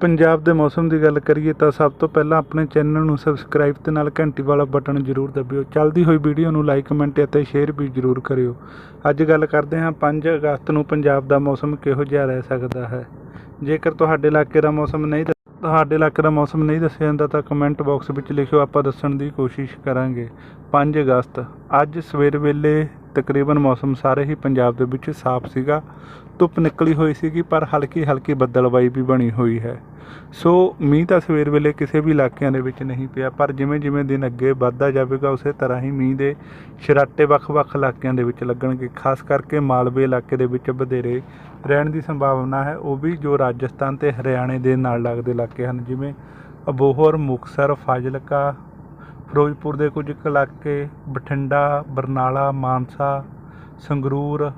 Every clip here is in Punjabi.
ਪੰਜਾਬ ਦੇ ਮੌਸਮ ਦੀ ਗੱਲ ਕਰੀਏ ਤਾਂ ਸਭ ਤੋਂ ਪਹਿਲਾਂ ਆਪਣੇ ਚੈਨਲ ਨੂੰ ਸਬਸਕ੍ਰਾਈਬ ਤੇ ਨਾਲ ਘੰਟੀ ਵਾਲਾ ਬਟਨ ਜ਼ਰੂਰ ਦਬਿਓ। ਚੱਲਦੀ ਹੋਈ ਵੀਡੀਓ ਨੂੰ ਲਾਈਕ ਕਮੈਂਟ ਅਤੇ ਸ਼ੇਅਰ ਵੀ ਜ਼ਰੂਰ ਕਰਿਓ। ਅੱਜ ਗੱਲ ਕਰਦੇ ਹਾਂ 5 ਅਗਸਤ ਨੂੰ ਪੰਜਾਬ ਦਾ ਮੌਸਮ ਕਿਹੋ ਜਿਹਾ ਰਹਿ ਸਕਦਾ ਹੈ। ਜੇਕਰ ਤੁਹਾਡੇ ਇਲਾਕੇ ਦਾ ਮੌਸਮ ਨਹੀਂ ਦ- ਤੁਹਾਡੇ ਇਲਾਕੇ ਦਾ ਮੌਸਮ ਨਹੀਂ ਦੱਸਿਆ ਜਾਂਦਾ ਤਾਂ ਕਮੈਂਟ ਬਾਕਸ ਵਿੱਚ ਲਿਖਿਓ, ਆਪਾਂ ਦੱਸਣ ਦੀ ਕੋਸ਼ਿਸ਼ ਕਰਾਂਗੇ। 5 ਅਗਸਤ, ਅੱਜ ਸਵੇਰ ਵੇਲੇ ਤਕਰੀਬਨ ਮੌਸਮ ਸਾਰੇ ਹੀ ਪੰਜਾਬ ਦੇ ਵਿੱਚ ਸਾਫ਼ ਸੀਗਾ। ਧੁੱਪ ਨਿਕਲੀ ਹੋਈ ਸੀਗੀ, ਪਰ ਹਲਕੀ ਹਲਕੀ ਬੱਦਲਬਾਈ ਵੀ ਬਣੀ ਹੋਈ ਹੈ। ਸੋ ਮੀਂਹ ਤਾਂ ਸਵੇਰ ਵੇਲੇ ਕਿਸੇ ਵੀ ਇਲਾਕਿਆਂ ਦੇ ਵਿੱਚ ਨਹੀਂ ਪਿਆ, ਪਰ ਜਿਵੇਂ ਜਿਵੇਂ ਦਿਨ ਅੱਗੇ ਵੱਧਦਾ ਜਾਵੇਗਾ, ਉਸੇ ਤਰ੍ਹਾਂ ਹੀ ਮੀਂਹ ਦੇ ਸ਼ਰਾਟੇ ਵੱਖ-ਵੱਖ ਇਲਾਕਿਆਂ ਦੇ ਵਿੱਚ ਲੱਗਣਗੇ। ਖਾਸ ਕਰਕੇ ਮਾਲਵੇ ਇਲਾਕੇ ਦੇ ਵਿੱਚ ਵਧੇਰੇ ਰਹਿਣ ਦੀ ਸੰਭਾਵਨਾ ਹੈ। ਉਹ ਵੀ ਜੋ ਰਾਜਸਥਾਨ ਤੇ ਹਰਿਆਣੇ ਦੇ ਨਾਲ ਲੱਗਦੇ ਇਲਾਕੇ ਹਨ, ਜਿਵੇਂ ਅਬੋਹਰ, ਮੁਕਤਸਰ, ਫਾਜ਼ਿਲਕਾ ਫਿਰੋਜ਼ਪੁਰ ਦੇ ਕੁਝ ਕੁ ਇਲਾਕੇ, ਬਠਿੰਡਾ, ਬਰਨਾਲਾ, ਮਾਨਸਾ, ਸੰਗਰੂਰ,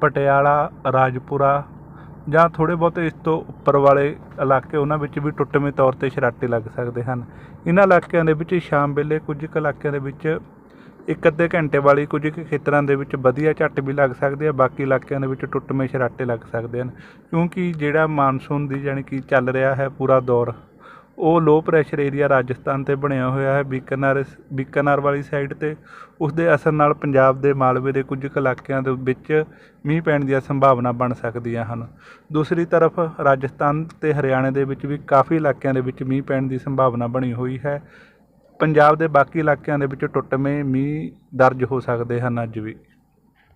ਪਟਿਆਲਾ, ਰਾਜਪੁਰਾ ਜਾਂ ਥੋੜ੍ਹੇ ਬਹੁਤੇ ਇਸ ਤੋਂ ਉੱਪਰ ਵਾਲੇ ਇਲਾਕੇ, ਉਹਨਾਂ ਵਿੱਚ ਵੀ ਟੁੱਟਵੇਂ ਤੌਰ ਤੇ ਸਰਾਟੇ ਲੱਗ ਸਕਦੇ ਹਨ। ਇਹਨਾਂ ਇਲਾਕਿਆਂ ਦੇ ਵਿੱਚ ਸ਼ਾਮ ਵੇਲੇ ਕੁਝ ਕੁ ਇਲਾਕਿਆਂ ਦੇ ਵਿੱਚ ਇੱਕ ਅੱਧੇ ਘੰਟੇ ਵਾਲੀ ਕੁਝ ਕੁ ਖੇਤਰਾਂ ਦੇ ਵਿੱਚ ਵਧੀਆ ਝੱਟ ਵੀ ਲੱਗ ਸਕਦੇ ਆ ਬਾਕੀ ਇਲਾਕਿਆਂ ਦੇ ਵਿੱਚ ਟੁੱਟਵੇਂ ਸ਼ਰਾਟੇ ਲੱਗ ਸਕਦੇ ਹਨ। ਕਿਉਂਕਿ ਜਿਹੜਾ ਮਾਨਸੂਨ ਦੀ ਜਾਣੀ ਕਿ ਚੱਲ ਰਿਹਾ ਹੈ ਪੂਰਾ ਦੌਰ ਉਹ ਲੋ ਪ੍ਰੈਸ਼ਰ ਏਰੀਆ ਰਾਜਸਥਾਨ ਤੇ ਬਣਿਆ ਹੋਇਆ ਹੈ, ਬੀਕਾਨੇਰ ਬੀਕਾਨੇਰ ਵਾਲੀ ਸਾਈਡ ਤੇ। ਉਸ ਦੇ ਅਸਰ ਨਾਲ ਪੰਜਾਬ ਦੇ ਮਾਲਵੇ ਦੇ ਕੁਝ ਕੁ ਇਲਾਕਿਆਂ ਦੇ ਵਿੱਚ ਮੀਂਹ ਪੈਣ ਦੀਆਂ ਸੰਭਾਵਨਾ ਬਣ ਸਕਦੀਆਂ ਹਨ। ਦੂਸਰੀ ਤਰਫ ਰਾਜਸਥਾਨ ਤੇ ਹਰਿਆਣੇ ਦੇ ਵਿੱਚ ਵੀ ਕਾਫੀ ਇਲਾਕਿਆਂ ਦੇ ਵਿੱਚ ਮੀਂਹ ਪੈਣ ਦੀ ਸੰਭਾਵਨਾ ਬਣੀ ਹੋਈ ਹੈ। ਪੰਜਾਬ ਦੇ ਬਾਕੀ ਇਲਾਕਿਆਂ ਦੇ ਵਿੱਚ ਟੁੱਟਵੇਂ ਮੀਂਹ ਦਰਜ ਹੋ ਸਕਦੇ ਹਨ ਅੱਜ ਵੀ।